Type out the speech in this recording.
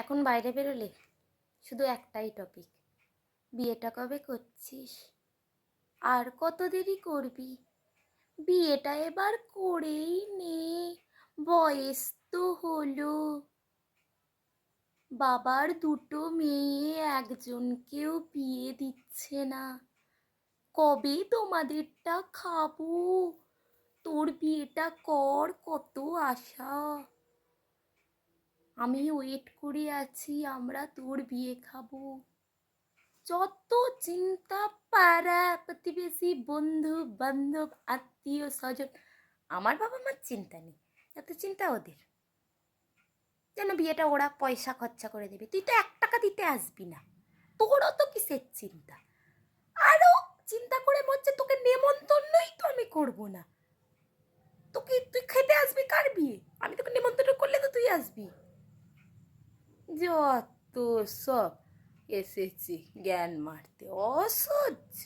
এখন বাইরে বেরোলে? শুধু একটাই টপিক বিয়েটা কবে করছিস? আর কত দেরি করবি? বিয়েটা এবার করেই নে, বয়স তো হলো। বাবার দুটো মেয়ে, একজনকেও বিয়ে দিচ্ছে না। কবে তোমাদেরটা খাব? তোর বিয়েটা কর, কত আশা। আমি ওয়েট করে আছি, আমরা তোর বিয়ে খাব। যত চিন্তা, পাড়া, প্রতিবেশী, বন্ধু, বান্ধব, আত্মীয়, স্বজন, আমার বাবা মার চিন্তা নেই, এত চিন্তা ওদের। যেন বিয়েটা ওরা পয়সা খরচা করে দেবে, তুই তো এক টাকা দিতে আসবি না। তোরও তো কিসের চিন্তা? আরও চিন্তা করে মরছে তোকে নেমন্তন্নই তো আমি করব না। তোকে তুই খেতে আসবি কার বিয়ে? আমি তোকে নেমন্তন্ন করলে তো তুই আসবি। যত সব এসেছি জ্ঞান মারতে অসহ্য।